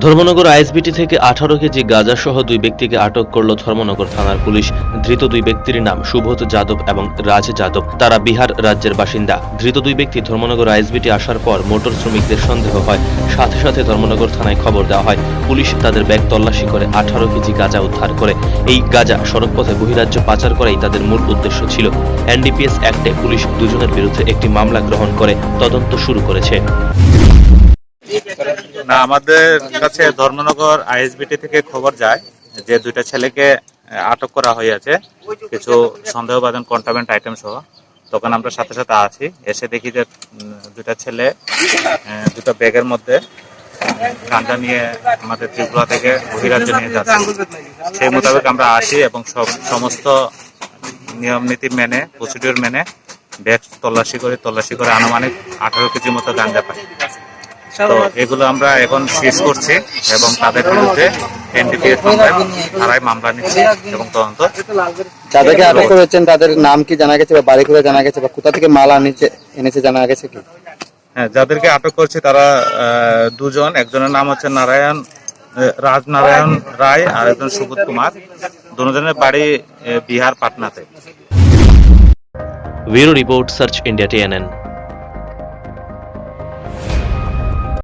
Dharmanagar ISBT থেকে আঠারো KG গাঁজা সহ দুই ব্যক্তিকে আটক করল ধর্মনগর থানার পুলিশ। ধৃত দুই ব্যক্তির নাম সুবোধ যাদব এবং রাজ যাদব। তারা বিহার রাজ্যের বাসিন্দা। ধৃত দুই ব্যক্তি ধর্মনগর আইএসবিটি আসার পর মোটর শ্রমিকদের সন্দেহ হয়। সাথে সাথে ধর্মনগর থানায় খবর দেওয়া হয়, পুলিশ তাদের ব্যাগ তল্লাশি করে আঠারো কেজি গাঁজা উদ্ধার করে। এই গাঁজা সড়কপথে বহিরাজ্য পাচার করাই তাদের মূল উদ্দেশ্য ছিল। এনডিপিএস অ্যাক্টে পুলিশ দুজনের বিরুদ্ধে একটি মামলা গ্রহণ করে তদন্ত শুরু করেছে। না, আমাদের কাছে ধর্মনগর আইএসবিটি থেকে খবর যায় যে দুইটা ছেলেকে আটক করা হয়েছে। কিছু সন্দেহভাজন কন্টামেন্ট আইটেম সহ। তখন আমরা সাথে সাথে আছি। এসে দেখি যে দুটা ছেলে দুটো ব্যাগের মধ্যে গাঞ্জা নিয়ে আমাদের ত্রিপুরা থেকে বহিরাজ্য নিয়ে যাচ্ছে। সেই মোতাবেক আমরা আসি এবং সব, সমস্ত নিয়ম নীতি মেনে প্রসিডিওর মেনে, ব্যাগ তল্লাশি করে তল্লাশি করে আনুমানিক আঠারো কেজি মতো গাঞ্জা পাই তো এগুলো আমরা এখন সিজ করছি এবং তাদের বিরুদ্ধে এনডিপিএস মামলায় ধারায় মামলা নিচ্ছি এবং তদন্ত যাদেরকে আটক করেছেন তাদের নাম কি জানা গেছে বা বাড়ি কোথায় জানা গেছে বা কোথা থেকে মাল আনিছে এনেছে জানা গেছে কি? হ্যাঁ যাদেরকে আটক করছি তারা আহ, দুজন। একজনের নাম হচ্ছে নারায়ণ আহ, রাজনারায়ণ রায় আর একজন সুবোধ কুমার। দুজনের বাড়ি Bihar পাটনাতে। Bureau report search India TNN.